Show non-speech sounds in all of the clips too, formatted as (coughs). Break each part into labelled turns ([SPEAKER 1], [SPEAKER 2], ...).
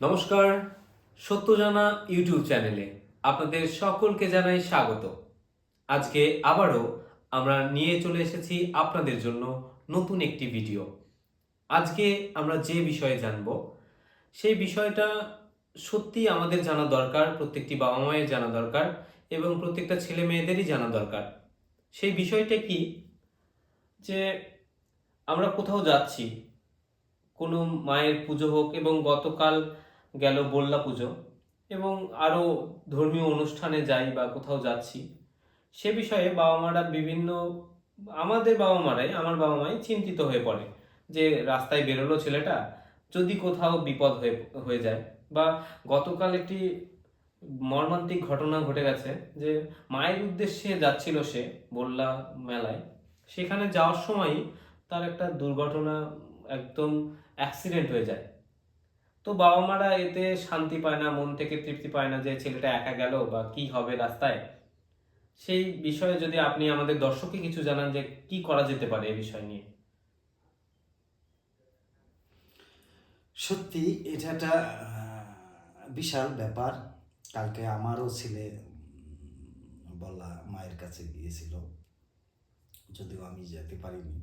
[SPEAKER 1] নমস্কার সত্য জানা ইউটিউব চ্যানেলে আপনাদের সকলকে জানাই স্বাগত। আজকে আবারও আমরা নিয়ে চলে এসেছি আপনাদের জন্য নতুন একটি ভিডিও। আজকে আমরা যে বিষয়ে জানব, সেই বিষয়টা সত্যি আমাদের জানা দরকার, প্রত্যেকটি বাবা মায়ের জানা দরকার এবং প্রত্যেকটা ছেলে মেয়েদেরই জানা দরকার। সেই বিষয়টা কি? যে আমরা কোথাও যাচ্ছি, কোনো মায়ের পুজো হোক এবং গতকাল গেল বল্লা পুজো এবং আরও ধর্মীয় অনুষ্ঠানে যাই বা কোথাও যাচ্ছি। সে বিষয়ে বাবা মারা বিভিন্ন, আমাদের বাবা মারাই আমার বাবা মাই চিন্তিত হয়ে পড়ে যে রাস্তায় বেরোলো ছেলেটা, যদি কোথাও বিপদ হয়ে হয়ে যায় বা গতকাল একটি মর্মান্তিক ঘটনা ঘটে গেছে যে মায়ের উদ্দেশ্যে যাচ্ছিল সে বল্লা মেলায়। সেখানে যাওয়ার সময়ই তার একটা দুর্ঘটনা একদম অ্যাক্সিডেন্ট হয়ে যায়। তো বাবা মারা এতে শান্তি পায় না, মন থেকে তৃপ্তি পায় না যে ছেলেটা একা গেল বা কি হবে রাস্তায়। সেই বিষয়ে যদি আপনি আমাদের দর্শককে কিছু জানান যে কি করা যেতে পারে এই বিষয় নিয়ে।
[SPEAKER 2] সত্যি এটা একটা বিশাল ব্যাপার। কালকে আমারও ছেলে বলা মায়ের কাছে গিয়েছিল। যদিও আমি যেতে পারিনি,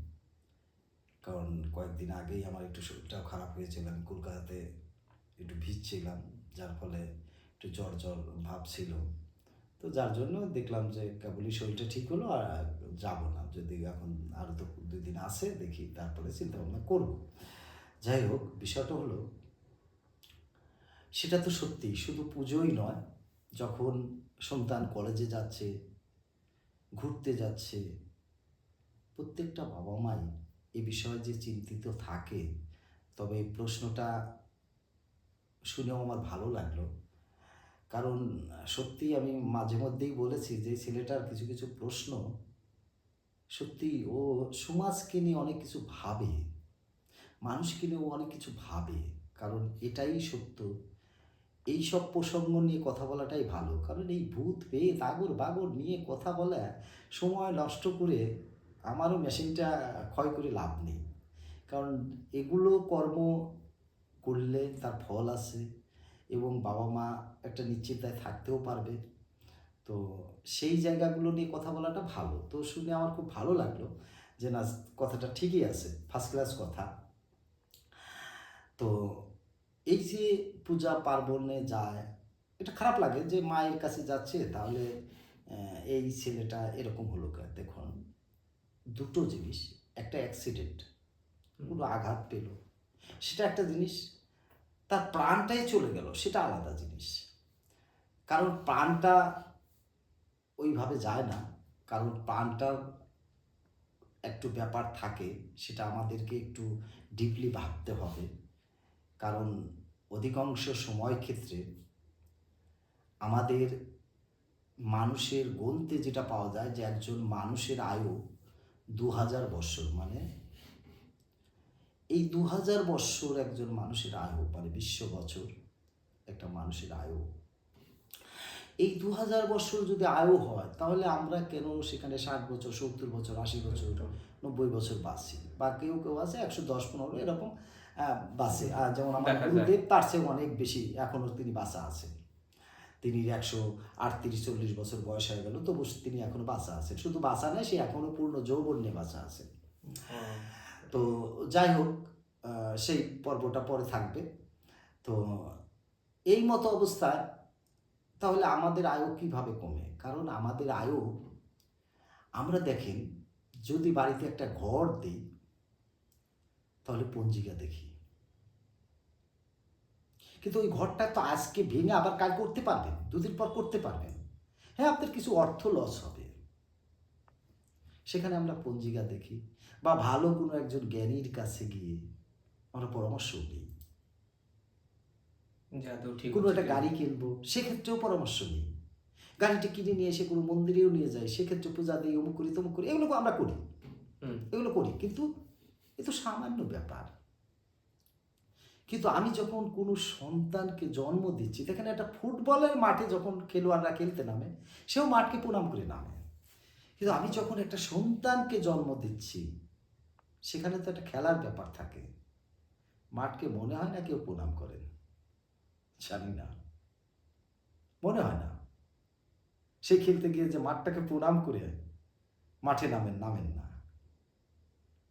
[SPEAKER 2] কারণ কয়েকদিন আগেই আমার একটু শরীরটাও খারাপ হয়েছিল। আমি কলকাতাতে একটু ভিজছিলাম যার ফলে একটু জ্বর জ্বর ভাব ছিল। তো যার জন্য দেখলাম যে কেবলই শরীরটা ঠিক হলো আর যাব না। যদি এখন আরও তো দুই দিন আছে, দেখি তারপরে চিন্তা ভাবনা করব। যাই হোক, বিষয়টা হলো, সেটা তো সত্যি, শুধু পুজোই নয়, যখন সন্তান কলেজে যাচ্ছে, ঘুরতে যাচ্ছে, প্রত্যেকটা বাবা মাই এ বিষয়ে যে চিন্তিত থাকে, তবে এই প্রশ্নটা শুনেও আমার ভালো লাগল। কারণ, সত্যি আমি মাঝে মধ্যেই বলেছি যে, ছেলেটার কিছু কিছু প্রশ্ন, সত্যি ও সমাজকে নিয়ে অনেক কিছু ভাবে, মানুষকে নিয়েও অনেক কিছু ভাবে, কারণ এটাই সত্য। এই সব প্রসঙ্গ নিয়ে কথা বলাটাই ভালো, কারণ এই ভূত পেয়ে তাগর বাগর নিয়ে কথা বলা, সময় নষ্ট করে আমারও মেশিনটা ক্ষয় করে লাভ নেই। কারণ এগুলো কর্ম করলে তার ফল আছে এবং বাবা মা একটা নিশ্চিন্তায় থাকতেও পারবে। তো সেই জায়গাগুলো নিয়ে কথা বলাটা ভালো। তো শুনে আমার খুব ভালো লাগল যে না কথাটা ঠিকই আছে ফার্স্ট ক্লাস কথা। তো এই যে পূজা পার্বণে যায় এটা খারাপ লাগে যে মায়ের কাছে যাচ্ছে তাহলে এই ছেলেটা এরকম হলো কেন? দেখুন দুটো জিনিস একটা অ্যাক্সিডেন্ট কোনো আঘাত পেল। সেটা একটা জিনিস। তার প্রাণটাই চলে গেল, সেটা আলাদা জিনিস। কারণ প্রাণটা ওইভাবে যায় না। কারণ প্রাণটার একটু ব্যাপার থাকে, সেটা আমাদেরকে একটু ডিপলি ভাবতে হবে। কারণ অধিকাংশ সময় ক্ষেত্রে আমাদের মানুষের গন্তে যেটা পাওয়া যায় যে একজন মানুষের আয়ু দু হাজার বৎসর মানে এই দু হাজার বৎসর একজন মানুষের আয়ু মানে বিশ্ব বছর একটা মানুষের আয়ু। এই দু হাজার বৎসর যদি আয়ু হয় তাহলে আমরা কেন সেখানে ষাট বছর সত্তর বছর আশি বছর নব্বই বছর বাঁচি? বা কেউ কেউ আছে একশো দশ পনেরো এরকম বাঁচে। আর যেমন আমার গুরুদেব তার চেয়ে অনেক বেশি এখনও তিনি বাঁচা আছেন। তিনি একশো আটত্রিশ চল্লিশ বছর বয়স হয়ে গেল তবু তিনি এখনও বাঁচা আছেন। শুধু বাঁচা নেই সে এখনও পূর্ণ যৌবন নিয়ে বাঁচা আছেন। তো যাই হোক সেই পর্বটা পরে থাকবে। তো এই মতো অবস্থায় তাহলে আমাদের আয়ু কীভাবে কমে? কারণ আমাদের আয়ু, আমরা দেখেন, যদি বাড়িতে একটা ঘর দিই, তাহলে পঞ্জিকা দেখি। কিন্তু ওই ঘরটা তো আজকে ভেঙে আবার কাজ করতে পারবেন, দুদিন পর করতে পারবেন। হ্যাঁ আপনার কিছু অর্থ লস হবে। সেখানে আমরা পঞ্জিকা দেখি। বা ভালো কোনো একজন জ্ঞানীর কাছে গিয়ে আমরা পরামর্শ নিই। কোনো একটা গাড়ি কিনবো সেক্ষেত্রেও পরামর্শ নিই। গাড়িটি কিনে নিয়ে এসে কোনো মন্দিরেও নিয়ে যায় সেক্ষেত্রে পূজা দিই অমুক করি তমুক করি এগুলো আমরা করি। এগুলো করি কিন্তু এ তো সামান্য ব্যাপার। কিন্তু আমি যখন কোনো সন্তানকে জন্ম দিচ্ছি দেখেন একটা ফুটবলের মাঠে যখন খেলোয়াড়রা খেলতে নামে সেও মাঠকে প্রণাম করে নামে। কিন্তু আমি যখন একটা সন্তানকে জন্ম দিচ্ছি সেখানে তো একটা খেলার ব্যাপার থাকে। মাঠকে মনে হয় না কেউ প্রণাম করেন। জানি না। মনে হয় না। সে খেলতে গিয়ে যে মাঠটাকে প্রণাম করে মাঠে নামেন নামেন না।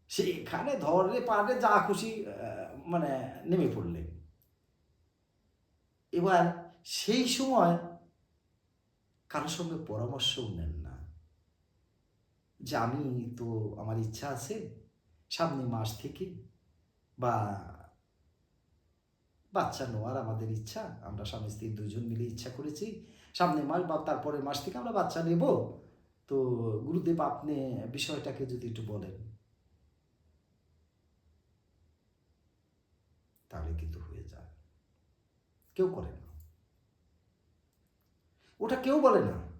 [SPEAKER 2] সেখানে ধরে পারে যা খুশি মানে নেমে পড়লেন এবার সেই সময় কারোর সঙ্গে পরামর্শও নেন না। যে আমি তো, আমার ইচ্ছা আছে সামনে মাস থেকে বা বাচ্চা নেওয়ার আমাদের ইচ্ছা, আমরা স্বামী স্ত্রী দুজন মিলে ইচ্ছা করেছি। সামনে মাস বা তারপরের মাস থেকে আমরা বাচ্চা নেব। তো গুরুদেব আপনি বিষয়টাকে যদি একটু বলেন। তাহলে কিন্তু হয়ে যায়। কেউ করে না। ওটা কেউ বলে না।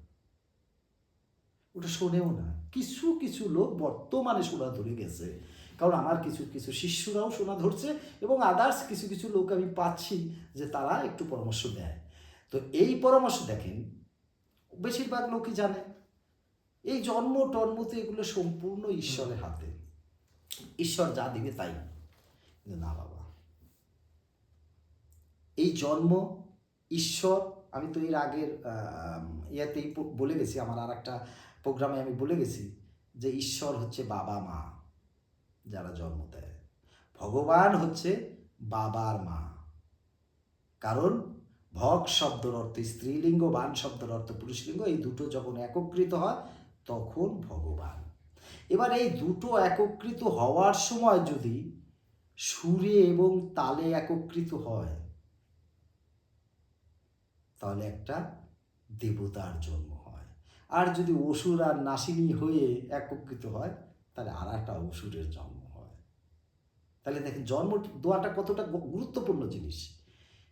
[SPEAKER 2] ওটা শোনেও না। কিছু কিছু লোক বর্তমানে শোনা ধরে গেছে কারণ আমার কিছু কিছু শিষ্যরাও শোনা ধরছে এবং আদার্স কিছু কিছু লোক আমি পাচ্ছি যে তারা একটু পরামর্শ দেয়। তো এই পরামর্শ দেখেন বেশিরভাগ লোকই জানে। এই জন্ম টন্মতে এগুলো সম্পূর্ণ ঈশ্বরের হাতে। ঈশ্বর যা দিবে তাই। না বাবা। এই জন্ম ঈশ্বর আমি তো এর আগের ইয়েতেই বলে গেছি আমার আর একটা প্রোগ্রামে আমি বলে গেছি যে ঈশ্বর হচ্ছে বাবা মা যারা জন্ম দেয়। ভগবান হচ্ছে বাবার মা। কারণ ভগ শব্দের অর্থ স্ত্রীলিঙ্গ, বান শব্দের অর্থ পুরুষলিঙ্গ, এই দুটো যখন একত্রিত হয়, তখন ভগবান। এবার এই দুটো একত্রিত হওয়ার সময় যদি সুরে এবং তালে একত্রিত হয়, তাহলে একটা দেবতার জন্ম হয়। আর যদি অসুর আর নাসিনী হয়ে একত্রিত হয়, তাহলে আর একটা অসুরের জন্ম তাহলে দেখেন জন্ম দোয়াটা কতটা গুরুত্বপূর্ণ জিনিস।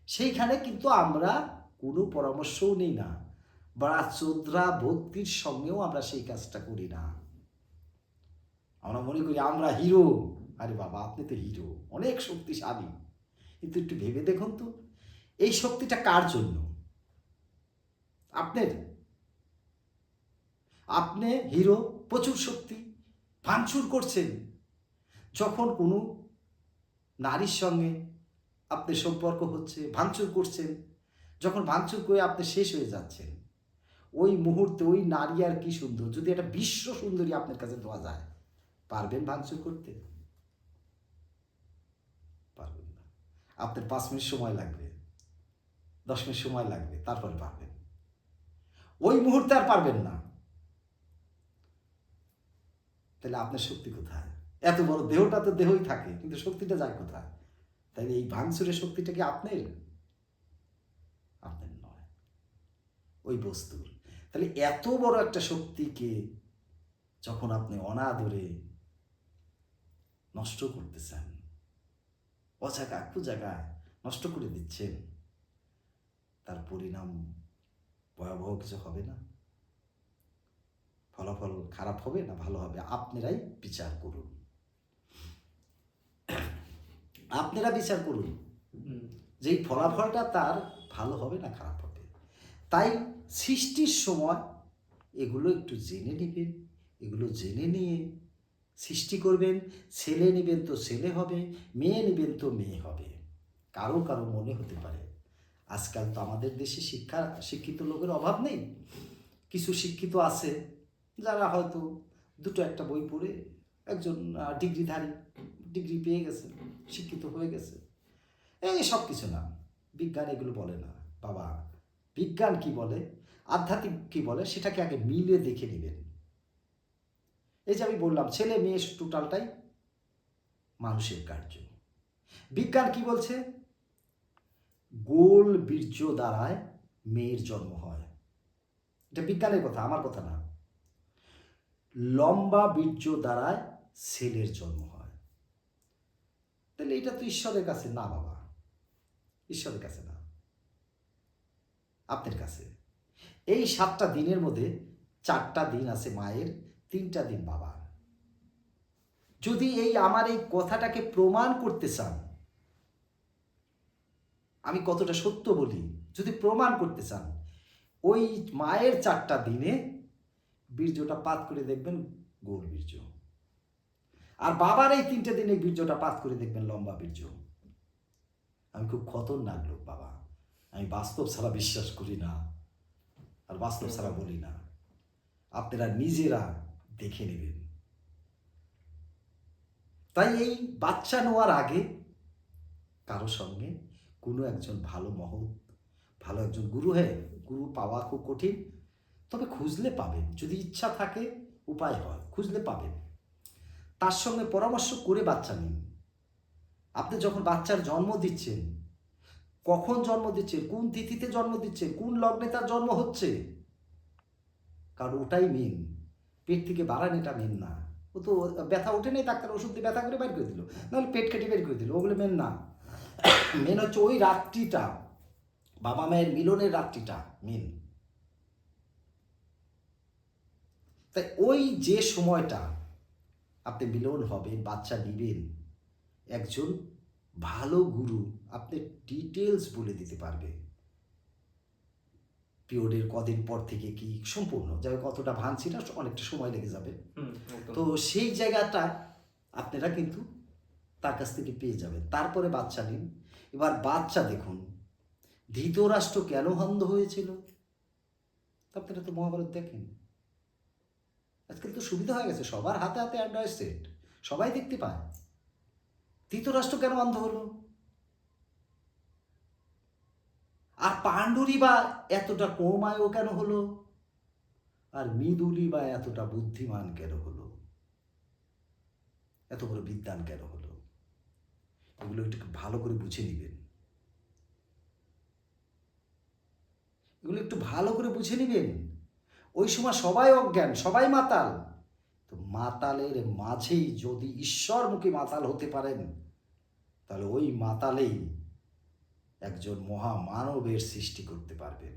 [SPEAKER 2] সেইখানে কিন্তু আমরা কোনো পরামর্শও নেই না, বা চোদ্রা ভক্তির সঙ্গেও আমরা সেই কাজটা করি না। আমরা মনে করি আমরা হিরো। আরে বাবা, আপনি তো হিরো, অনেক শক্তিশালী। কিন্তু একটু ভেবে দেখুন তো, এই শক্তিটা কার জন্য? আপনার? আপনি হিরো, প্রচুর শক্তি, ভাঙচুর করছেন। যখন কোনো নারীর সঙ্গে আপনার সম্পর্ক হচ্ছে, ভাঙচুর করছেন, যখন ভাঙচুর করে আপনি শেষ হয়ে যাচ্ছেন, ওই মুহূর্তে ওই নারী আর কি সুন্দর? যদি একটা বিশ্ব সুন্দরী আপনার কাছে দেওয়া যায়, পারবেন ভাঙচুর করতে? পারবেন না। আপনার পাঁচ মিনিট সময় লাগবে, দশ মিনিট সময় লাগবে, তারপরে পারবেন। ওই মুহূর্তে আর পারবেন না। তাহলে আপনার শক্তি কোথায়? এত বড় দেহটা তো দেহই থাকে, কিন্তু শক্তিটা যায় কোথায়? তাইলে এই ভাঙচুরের শক্তিটা কি আপনার? আপনার নয়। ওই বস্তুর। তাহলে এত বড় একটা শক্তিকে যখন আপনি অনাদরে নষ্ট করতেছেন, অজাগা জায়গায় নষ্ট করে দিচ্ছেন, তার পরিণাম ভয়াবহ কিছু হবে না? ফলাফল খারাপ হবে না? ভালো হবে? আপনারাই বিচার করুন। আপনারা বিচার করুন। যে ফলাফলটা তার ভালো হবে না খারাপ হবে? তাই সৃষ্টির সময় এগুলো একটু জেনে নেবেন এগুলো জেনে নিয়ে সৃষ্টি করবেন। ছেলে নেবেন তো ছেলে হবে মেয়ে নেবেন তো মেয়ে হবে। কারও কারও মনে হতে পারে। আজকাল তো আমাদের দেশে শিক্ষা শিক্ষিত লোকের অভাব নেই। কিছু শিক্ষিত আছে যারা হয়তো দুটো একটা বই পড়ে একজন ডিগ্রিধারী ডিগ্রি পেয়ে গেছে শিক্ষিত হয়ে গেছে। এই সব কিছু না, বিজ্ঞান এগুলো বলে না। বাবা, বিজ্ঞান কি বলে, আধ্যাত্মিক কি বলে, সেটাকে আগে মিলে দেখে নেবেন। এই যে আমি বললাম, ছেলে মেয়ে টোটালটাই মানুষের কার্য। বিজ্ঞান কি বলছে? গোল বীর্য দ্বারায় মেয়ের জন্ম হয়। এটা বিজ্ঞানের কথা, আমার কথা না। লম্বা বীর্য দ্বারায় ছেলের জন্ম হয়। তাহলে এটা তো ঈশ্বরের কাছে না, বাবা। ঈশ্বরের কাছে না। আপনার কাছে। এই সাতটা দিনের মধ্যে চারটা দিন আছে মায়ের, তিনটা দিন বাবার। যদি এই আমার এই কথাটাকে প্রমাণ করতে চান, আমি কতটা সত্য বলি? যদি প্রমাণ করতে চান, ওই মায়ের চারটা দিনে বীর্যটা পাত করে দেখবেন গোল বীর্য। আর বাবার এই তিনটে দিনে বীর্যটা পাত করে দেখবেন লম্বা বীর্য। আমি খুব খতরনাক লোক, বাবা। আমি বাস্তব ছাড়া বিশ্বাস করি না, আর বাস্তব ছাড়া বলি না। আপনারা নিজেরা দেখে নেবেন। তাই এই বাচ্চা নেওয়ার আগে কারও সঙ্গে কোনো একজন ভালো মহৎ, ভালো একজন গুরু হ্যাঁ গুরু পাওয়া খুব কঠিন, তবে খুঁজলে পাবেন। যদি ইচ্ছা থাকে, উপায় হয়, খুঁজলে পাবেন। তার সঙ্গে পরামর্শ করে বাচ্চা নিন। আপনি যখন বাচ্চার জন্ম দিচ্ছেন, কখন জন্ম দিচ্ছে কোন তিথিতে জন্ম দিচ্ছে কোন লগ্নে তার জন্ম হচ্ছে, কারণ ওটাই মেন পেট থেকে বাড়ান এটা মেন না। ও তো ব্যথা ওঠে নেই, ডাক্তার ওষুধ দিয়ে ব্যথা করে বের করে দিল। নাহলে পেট কেটে বের করে দিল, ওগুলো মেন না। মেন হচ্ছে ওই রাত্রিটা, বাবা মায়ের মিলনের রাত্রিটা মেন তাই ওই যে সময়টা আপনি মিলন হবে বাচ্চা নিবেন। একজন ভালো গুরু আপনি ডিটেলস বলে দিতে পারবে পিরিয়ডের কদিন পর থেকে কি সম্পূর্ণ? যাই কতটা ভাঙছি না অনেকটা সময় লেগে যাবে। তো সেই জায়গাটা আপনারা কিন্তু তার কাছ থেকে পেয়ে যাবেন। তারপরে বাচ্চা নিন। এবার বাচ্চা দেখুন ধৃতরাষ্ট্র কেন অন্ধ হয়েছিল? আপনারা তো মহাভারত দেখেন। আজকাল তো সুবিধা হয়ে গেছে, সবার হাতে হাতে অ্যান্ড্রয়েড সেট সবাই দেখতে পায়। ধৃতরাষ্ট্র কেন অন্ধ হলো? আর পাণ্ডুরি বা এতটা কমায়ও কেন হলো? আর মৃদুলি বা এতটা বুদ্ধিমান কেন হলো? এত বড় বিদ্যান কেন হলো? এগুলো একটু ভালো করে বুঝে নেবেন। এগুলো একটু ভালো করে বুঝে নেবেন। ওই সময় সবাই অজ্ঞান, সবাই মাতাল। তো মাতালের মাঝেই যদি ঈশ্বরমুখী মাতাল হতে পারেন, তাহলে ওই মাতালেই একজন মহামানবের সৃষ্টি করতে পারবেন।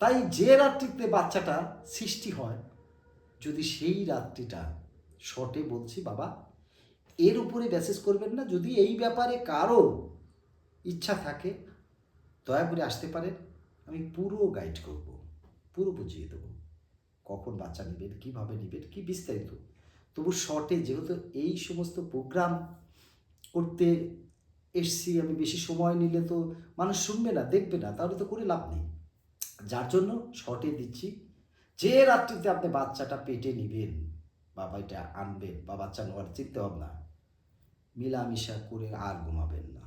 [SPEAKER 2] তাই যে রাত্রিতে বাচ্চাটা সৃষ্টি হয়, যদি সেই রাত্রিটা শর্টে বলছি বাবা, এর উপরে ব্যাসেস করবেন না। যদি এই ব্যাপারে কারও ইচ্ছা থাকে দয়া করে আসতে পারেন আমি পুরো গাইড করব, পুরো বুঝিয়ে দেবো। কখন বাচ্চা নেবেন, কীভাবে নেবেন, কী বিস্তারিত? তবু শর্টে যেহেতু এই সমস্ত প্রোগ্রাম করতে এসছি, আমি বেশি সময় নিলে তো মানুষ শুনবে না, দেখবে না, তাহলে তো করে লাভ নেই। যার জন্য শর্টে দিচ্ছি, যে রাত্রিতে আপনি বাচ্চাটা পেটে নেবেন, বাবা এটা আনবেন, বা বাচ্চা নেওয়ার চিন্তা ভাবনা মিলামিশা করে আর ঘুমাবেন না।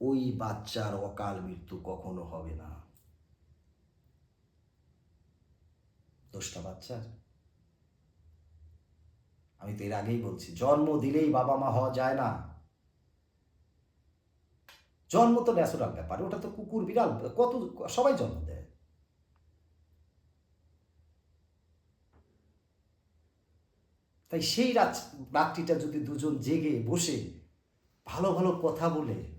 [SPEAKER 2] ওই বাচ্চার অকাল মৃত্যু কখনো হবে না। দোষটা বাচ্চার। আমি তো এর আগেই বলছি, জন্ম দিলেই বাবা মা হওয়া যায় না। জন্ম তো ন্যাচুরাল ব্যাপার, ওটা তো কুকুর, বিড়াল, কত, সবাই জন্ম দেয়। তাই সেই রাত, রাত্রিটা যদি দুজন জেগে বসে ভালো ভালো কথা বলে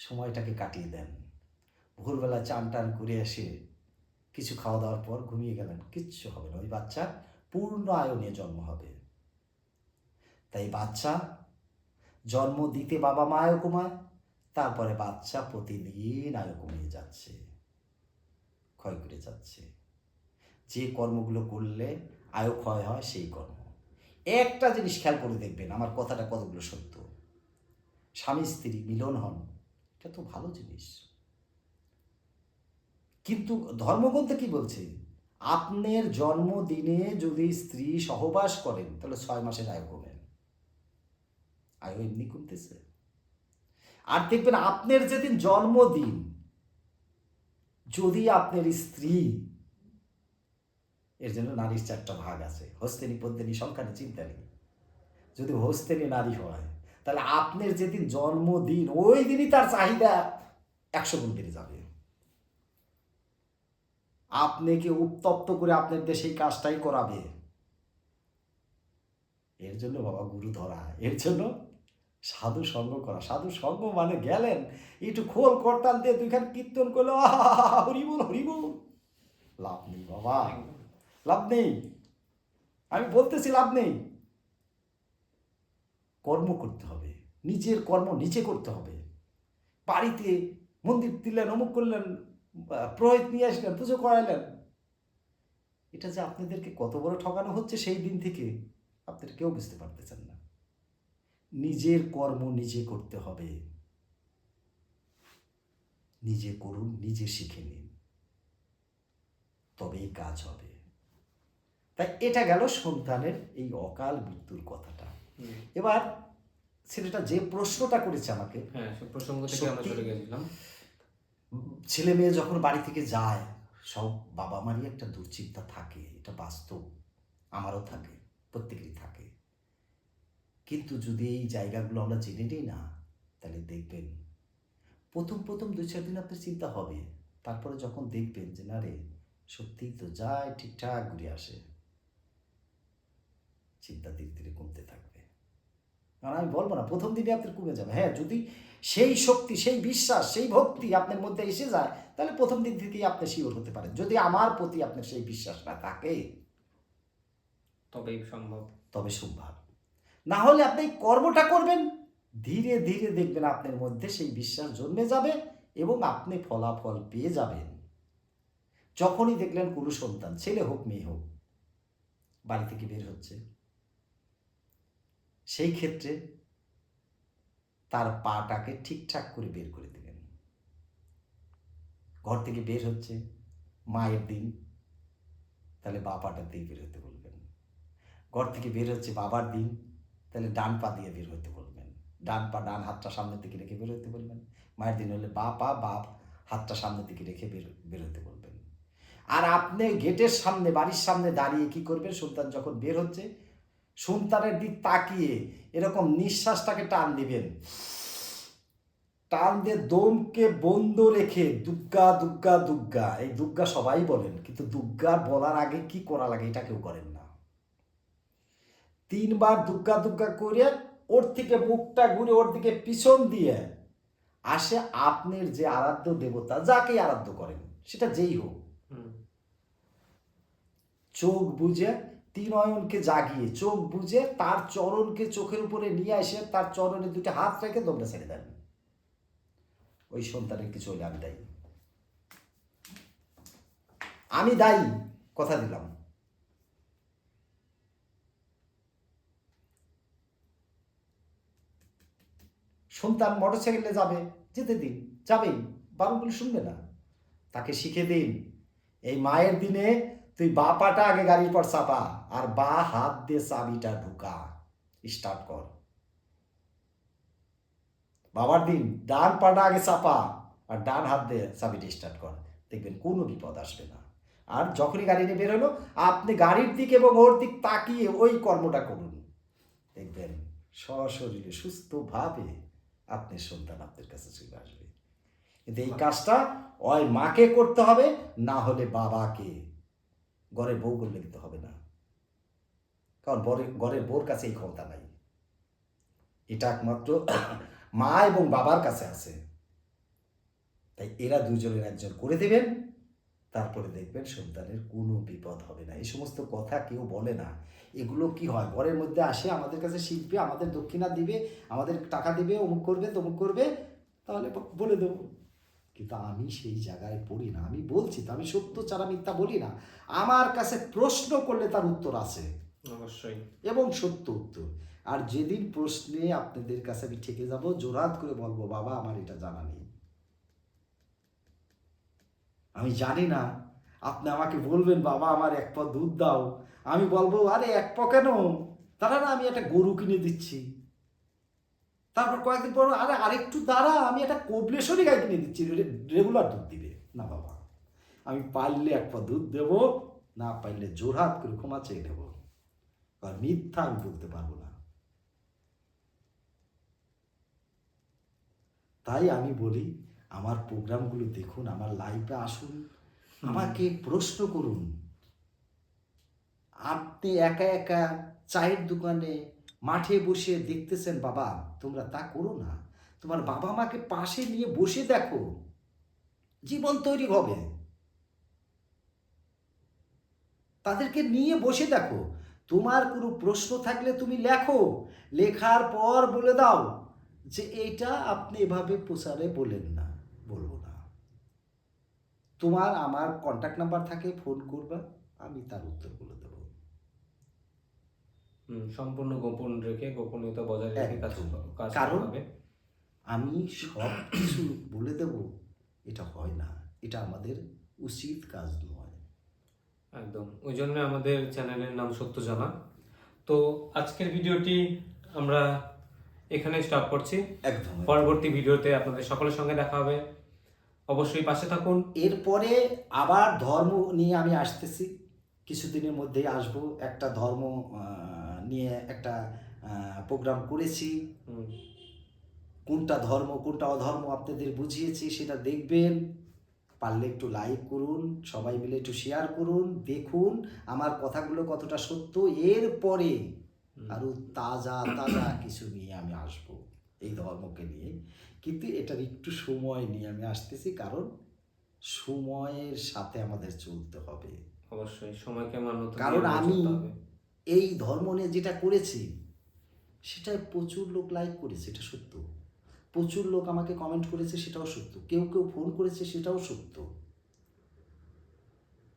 [SPEAKER 2] সময়টাকে কাটিয়ে দেন। ভোরবেলা চান টান করে এসে কিছু খাওয়া দাওয়ার পর ঘুমিয়ে গেলেন। কিচ্ছু হবে না, ওই বাচ্চা পূর্ণ আয়নে জন্ম হবে। তাই বাচ্চা জন্ম দিতে বাবা মা আয়ও কমায়, তারপরে বাচ্চা প্রতিদিন আয়ু কমিয়ে যাচ্ছে, ক্ষয় করে যাচ্ছে। যে কর্মগুলো করলে আয়ু ক্ষয় হয়, সেই কর্ম। একটা জিনিস খেয়াল করে দেখবেন, আমার কথাটা কতগুলো সত্য। স্বামী স্ত্রী মিলন হন এটা তো ভালো জিনিস। কিন্তু ধর্মগ্রন্থে কি বলছে? আপনার জন্মদিনে যদি স্ত্রী সহবাস করেন, তাহলে ছয় মাসের আয়ু কমে আয়ু এমনি কমতেছে। আর দেখবেন আপনার যেদিন জন্মদিন, যদি আপনার স্ত্রী, এর জন্য নারীর চারটা ভাগ আছে। হস্তেনি পদ্মিনী সংখ্যা চিন্তা নেই। যদি হস্তেনি নারী হয় তাহলে আপনার যেদিন জন্মদিন, ওই দিনই তার চাহিদা একশো গুণ বেড়ে যাবে। আপনাকে উত্তপ্ত করে আপনার এই কাজটাই করাবে। এর জন্য বাবা গুরু ধরা, এর জন্য সাধু সঙ্গ করা। সাধু সঙ্গ মানে গেলেন, একটু খোল করতাল দিয়ে দুইখান কীর্তন করল হরিবল হরিবল লাভ নেই বাবা, লাভ নেই। আমি বলতেছি লাভ নেই। করতে হবে। নিজের কর্ম নিচে করতে হবে। বাড়িতে মন্দির দিলেন, অমুক করলেন পুরোহিত নিয়ে আসলেন, পুজো করাইলেন। এটা যে আপনাদেরকে কত বড় ঠকানো হচ্ছে সেই দিন থেকে আপনারা কেউ বুঝতে পারতেছেন না। নিজের কর্ম নিজে করতে হবে। নিজে করুন, নিজে শিখে নিন। তবেই কাজ হবে। তাই এটা গেল সন্তানের এই অকাল মৃত্যুর কথাটা। এবার ছেলেটা যে প্রশ্নটা করেছে আমাকে
[SPEAKER 1] হ্যাঁ প্রসঙ্গ থেকে আমরা চলে গেছিলাম।
[SPEAKER 2] ছেলে মেয়ে যখন বাড়ি থেকে যায় সব বাবা মারই একটা দুশ্চিন্তা থাকে এটা বাস্তব আমারও থাকে প্রত্যেকেরই থাকে। কিন্তু যদি এই জায়গাগুলো আমরা জেনে নিই না তাহলে দেখবেন প্রথম প্রথম দু চার দিন আপনার চিন্তা হবে। তারপরে যখন দেখবেন যে না রে সত্যিই তো যায় ঠিকঠাক ঘুরে আসে। চিন্তা ধীরে ধীরে কমতে থাকবে। আর আমি বলব না প্রথম দিনে আপনার কমে যাবে হ্যাঁ যদি সেই শক্তি সেই বিশ্বাস সেই ভক্তি আপনার মধ্যে এসে যায় তাহলে প্রথম দিন থেকেই আপনি শিওর হতে পারেন। যদি আমার প্রতি আপনার সেই বিশ্বাস না থাকে
[SPEAKER 1] তবেই সম্ভব।
[SPEAKER 2] তবে সম্ভব। না হলে আপনি এই কর্মটা করবেন ধীরে ধীরে দেখবেন আপনার মধ্যে সেই বিশ্বাস জন্মে যাবে এবং আপনি ফলাফল পেয়ে যাবেন। যখনই দেখলেন কোনো সন্তান ছেলে হোক মেয়ে হোক বাড়ি থেকে বের হচ্ছে সেই ক্ষেত্রে তার পাটাকে ঠিকঠাক করে বের করে দেবেন ঘর থেকে বের হচ্ছে, মায়ের দিন, তাহলে বা পাটা দিয়ে বের হতে বলবেন। ঘর থেকে বের হচ্ছে বাবার দিন, তাহলে ডান পা দিয়ে বের হতে বলবেন। ডান পা, ডান হাতটা সামনের দিকে রেখে বের হতে বলবেন। মায়ের দিন হলে বা পা বাপ হাতটা সামনের দিকে রেখে বের বের হতে বলবেন। আর আপনি গেটের সামনে, বাড়ির সামনে দাঁড়িয়ে কি করবেন? সন্তান যখন বের হচ্ছে সন্তানের দিক তাকিয়ে এরকম নিঃশ্বাসটাকে টান দিবেন। টান দিয়ে দমকে বন্ধ রেখে দুগ্গা দুগ্গা দুগ্গা এই দুগ্গা সবাই বলেন কিন্তু দুগ্গা বলার আগে কি করা লাগে এটা কেউ করেন না। তিনবার দুগ্গা দুগ্গা করে ওর থেকে মুখটা ঘুরে ওর দিকে পিছন দিয়ে আসে আপনার যে আরাধ্য দেবতা যাকেই আরাধ্য করেন সেটা যেই হোক।
[SPEAKER 1] হুম।
[SPEAKER 2] চোখ বুঝে তিন অয়নকে জাগিয়ে চোখ বুঝে তার চরণকে চোখের উপরে নিয়ে এসে তার চরণে দুটো হাত রেখে দমটা ছেড়ে দেন। ওই সন্তানের কিছু হলে আমি দায়ী। আমি দায়ী, কথা দিলাম। সন্তান মোটরসাইকেলে যাবে, যেতে দিন, যাবেই বারণ বলে শুনবে না। তাকে শিখে দিন, এই মায়ের দিনে তুই বা পাটা আগে গাড়ির পর চাপা। আর বা হাত দিয়ে চাবিটা ঢুকা। স্টার্ট কর। বাবার দিন, ডান পাটা আগে চাপা আর ডান হাত দিয়ে চাবিটা স্টার্ট কর। দেখবেন কোনো বিপদ আসবে না। আর যখনই গাড়ি বের হলো, আপনি গাড়ির দিক এবং ওর দিক তাকিয়ে ওই কর্মটা করুন। দেখবেন সশরীরে সুস্থভাবে আপনি সন্তান আপনার কাছে চলে আসবে। কিন্তু এই কাজটা ওই মাকে করতে হবে, না হলে বাবাকে। ঘরে বউ করলে কিন্তু হবে না। কারণ বরের ঘরের বোর কাছে এই ক্ষমতা নাই। এটা একমাত্র (coughs) মা এবং বাবার কাছে আছে। তাই এরা দুজনের একজন করে দেবেন, তারপরে দেখবেন সন্তানের কোনো বিপদ হবে না। এই সমস্ত কথা কেউ বলে না। এগুলো কি হয়? ঘরের মধ্যে আসে, আমাদের কাছে শিখবে, আমাদের দক্ষিণা দিবে, আমাদের টাকা দিবে, অমুক করবে, তমুক করবে, তাহলে বলে দেবো। কিন্তু আমি সেই জায়গায় পড়ি না। আমি বলছি তো, আমি সত্য ছাড়া মিথ্যা বলি না। আমার কাছে প্রশ্ন করলে তার উত্তর আছে।
[SPEAKER 1] অবশ্যই।
[SPEAKER 2] এবং সত্য উত্তর। আর যেদিন প্রশ্নে আপনাদের কাছে আমি ঠেকে যাব, জোরাত করে বলব, বাবা, আমার এটা জানা নেই। আমি জানি না। আপনি আমাকে বলবেন, বাবা, আমার এক পা দুধ দাও। আমি বলব, আরে, এক পা কেন? তারা না, আমি একটা গরু কিনে দিচ্ছি। তারপর কয়েকদিন পর, আরে, আরেকটু দাঁড়া, আমি একটা কোবলেশ্বরী গাই কিনে দিচ্ছি। রেগুলার দুধ দিবে। না, বাবা, আমি পারলে এক পা দুধ দেবো, না পারলে জোরহাত করে ক্ষমা চেয়ে নেব। আর মিথ্যা আমি বলতে পারব না। তাই আমি বলি আমার প্রোগ্রামগুলো দেখুন আমার লাইভে আসুন আমাকে প্রশ্ন করুন। আপনি একা একা চায়ের দোকানে মাঠে বসে দেখতেছেন বাবা তোমরা তা করো না। তোমার বাবা মাকে পাশে নিয়ে বসে দেখো জীবন তৈরি হবে। তাদেরকে নিয়ে বসে দেখো। তোমার কোনো প্রশ্ন থাকলে তুমি লেখো। লেখার পর বলে দাও যে এইটা আপনি এভাবে প্রচারে বলেন না বলব না। তোমার আমার কন্ট্যাক্ট নাম্বার থাকে ফোন করবা আমি তার উত্তর বলে দেবো।
[SPEAKER 1] হুম, সম্পূর্ণ গোপন রেখে গোপনীয়তা বজায় রেখে। কাজ
[SPEAKER 2] কারণ আমি সব কিছু বলে দেব এটা হয় না। এটা আমাদের উচিত কাজ নয়
[SPEAKER 1] একদম। ওই জন্য আমাদের চ্যানেলের নাম সত্য জানা তো আজকের ভিডিওটি আমরা এখানে স্টপ করছি।
[SPEAKER 2] একদম।
[SPEAKER 1] পরবর্তী ভিডিওতে আপনাদের সকলের সঙ্গে দেখা হবে। অবশ্যই পাশে থাকুন।
[SPEAKER 2] এরপরে আবার ধর্ম নিয়ে আমি আসতেছি। কিছুদিনের মধ্যেই আসব। একটা ধর্ম নিয়ে একটা প্রোগ্রাম করেছি। কোনটা ধর্ম কোনটা অধর্ম আপনাদের বুঝিয়েছি সেটা দেখবেন। পারলে একটু লাইক করুন সবাই মিলে একটু শেয়ার করুন দেখুন আমার কথাগুলো কতটা সত্য এরপরে
[SPEAKER 1] হুম।
[SPEAKER 2] আরও তাজা তাজা কিছু নিয়ে আমি আসব এই ধর্মকে নিয়ে কিন্তু এটার একটু সময় নিয়ে আমি আসতেছি কারণ সময়ের সাথে আমাদের চলতে হবে
[SPEAKER 1] অবশ্যই সময়কে দিয়ে
[SPEAKER 2] কারণ আমি-। এই ধর্ম নিয়ে যেটা করেছি সেটাই প্রচুর লোক লাইক করেছে এটা সত্য প্রচুর লোক আমাকে কমেন্ট করেছে সেটাও সত্য। কেউ কেউ ফোন করেছে সেটাও সত্য।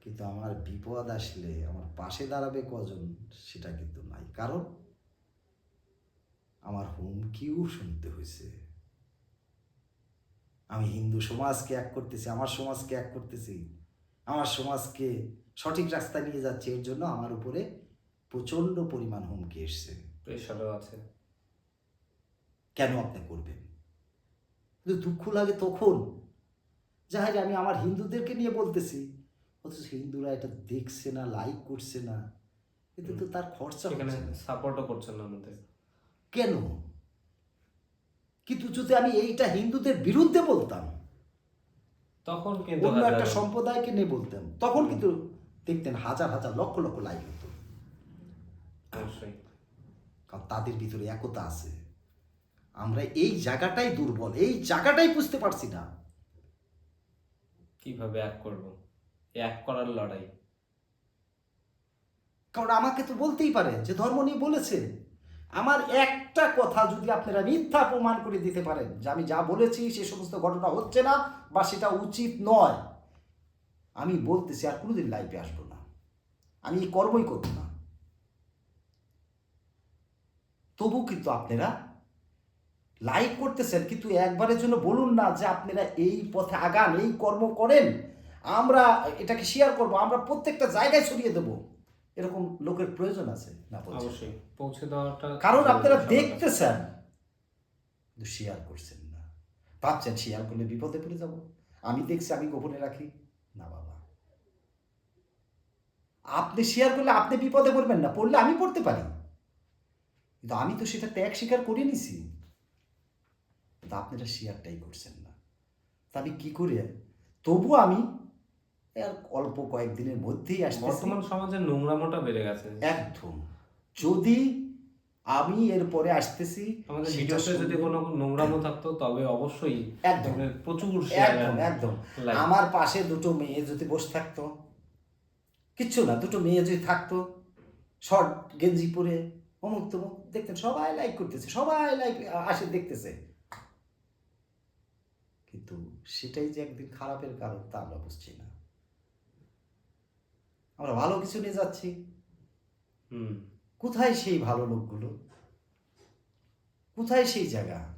[SPEAKER 2] কিন্তু আমার বিপদ আসলে আমার পাশে দাঁড়াবে কজন সেটা কিন্তু নাই। কারণ আমার হুমকিও শুনতে হয়েছে। আমি হিন্দু সমাজকে এক করতেছি আমার সমাজকে এক করতেছি। আমার সমাজকে সঠিক রাস্তা নিয়ে যাচ্ছে এর জন্য আমার উপরে প্রচণ্ড পরিমাণ হুমকি এসছে।
[SPEAKER 1] প্রেশারও আছে।
[SPEAKER 2] কেন আপনি করবেন? কিন্তু দুঃখ লাগে তখন। যাই রে, আমি আমার হিন্দুদেরকে নিয়ে বলতেছি অথচ হিন্দুরা এটা দেখছে না লাইক করছে না। এতে তো তার খরচা।
[SPEAKER 1] সাপোর্টও করছেন না আমাদের।
[SPEAKER 2] কেন? কিন্তু যদি আমি এইটা হিন্দুদের বিরুদ্ধে বলতাম
[SPEAKER 1] তখন কিন্তু
[SPEAKER 2] অন্য একটা সম্প্রদায়কে নিয়ে বলতাম তখন কিন্তু দেখতেন হাজার হাজার লক্ষ লক্ষ লাইক হতো। কারণ তাদের ভিতরে একতা আছে। আমরা এই জায়গাটাই দুর্বল এই জায়গাটাই বুঝতে পারছি না।
[SPEAKER 1] কীভাবে এক করব? এক করার লড়াই।
[SPEAKER 2] কারণ আমাকে তো বলতেই পারে যে ধর্ম নিয়ে বলেছে। আমার একটা কথা যদি আপনারা মিথ্যা প্রমাণ করে দিতে পারেন যে আমি যা বলেছি সে সমস্ত ঘটনা হচ্ছে না বা সেটা উচিত নয় আমি বলতেছি আর কোনোদিন লাইফে আসব না। আমি এই কর্মই করব না। তবু কিন্তু আপনারা লাইক করতেছেন কিন্তু একবারের জন্য বলুন না যে আপনারা এই পথে আগান এই কর্ম করেন। আমরা এটাকে শেয়ার করব আমরা প্রত্যেকটা জায়গায় ছড়িয়ে দেব। এরকম লোকের প্রয়োজন আছে না
[SPEAKER 1] অবশ্যই পৌঁছে দেওয়াটা
[SPEAKER 2] কারণ আপনারা। দেখতেছেন কিন্তু শেয়ার করছেন না। ভাবছেন শেয়ার করলে বিপদে পড়ে যাব। আমি দেখছি আমি গোপনে রাখি। না বাবা। আপনি শেয়ার করলে আপনি বিপদে পড়বেন না পড়লে আমি পড়তে পারি। কিন্তু আমি তো সেটা ত্যাগ স্বীকার করে নিছি। কিন্তু আপনারা শেয়ারটাই করছেন না। তা আমি কি করে? তবু আমি আর অল্প কয়েকদিনের মধ্যেই আসতেছি।
[SPEAKER 1] বর্তমান সমাজে নোংরামোটা বেড়ে গেছে।
[SPEAKER 2] একদম। যদি আমি এরপরে আসতেছি
[SPEAKER 1] আমাদের ভিডিওতে যদি কোনো নোংরামো থাকতো তবে অবশ্যই
[SPEAKER 2] একদম।
[SPEAKER 1] প্রচুর
[SPEAKER 2] একদম একদম। আমার পাশে দুটো মেয়ে যদি বসে থাকতো কিচ্ছু না দুটো মেয়ে যদি থাকতো শর্ট গেঞ্জি পরে অমুক তমুক দেখতেন সবাই লাইক করতেছে সবাই লাইক আসে দেখতেছে। কিন্তু সেটাই যে একদিন খারাপের কারণ তা আমরা বুঝছি না। আমরা ভালো কিছু নিয়ে যাচ্ছি।
[SPEAKER 1] হুম।
[SPEAKER 2] কোথায় সেই ভালো লোকগুলো? কোথায় সেই জায়গা?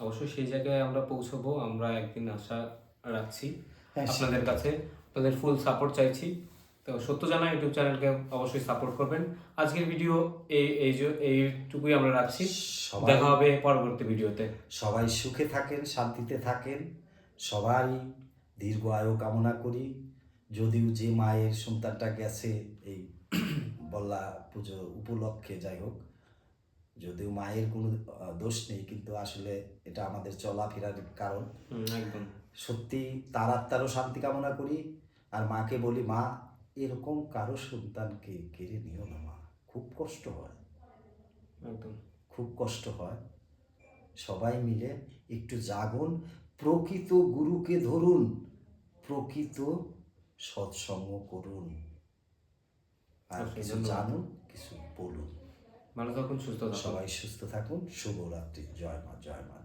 [SPEAKER 1] অবশ্যই সেই জায়গায় আমরা পৌঁছবো আমরা একদিন আশা রাখছি
[SPEAKER 2] হ্যাঁ,
[SPEAKER 1] আপনাদের কাছে। আপনাদের ফুল সাপোর্ট চাইছি। তো সত্য জানা ইউটিউব চ্যানেলকে অবশ্যই সাপোর্ট করবেন। আজকের ভিডিও এই এই এইটুকুই আমরা রাখছি। দেখা হবে পরবর্তী ভিডিওতে।
[SPEAKER 2] সবাই সুখে থাকেন শান্তিতে থাকেন। সবাই দীর্ঘ আয়ু কামনা করি। যদিও যে মায়ের সন্তানটা গেছে এই বল্লা পুজো উপলক্ষে যাই হোক যদিও মায়ের কোনো দোষ নেই কিন্তু আসলে এটা আমাদের চলাফেরার কারণ।
[SPEAKER 1] একদম।
[SPEAKER 2] সত্যি তার আত্মারও শান্তি কামনা করি। আর মাকে বলি মা এরকম কারও সন্তানকে কেড়ে নিও না মা। খুব কষ্ট হয়।
[SPEAKER 1] একদম।
[SPEAKER 2] খুব কষ্ট হয়। সবাই মিলে একটু জাগুন প্রকৃত গুরুকে ধরুন প্রকৃত সৎসঙ্গ করুন। আর কিছু জানুন কিছু বলুন।
[SPEAKER 1] ভালো থাকুন সুস্থ
[SPEAKER 2] সবাই সুস্থ থাকুন। শুভরাত্রি। জয় মা জয় মা।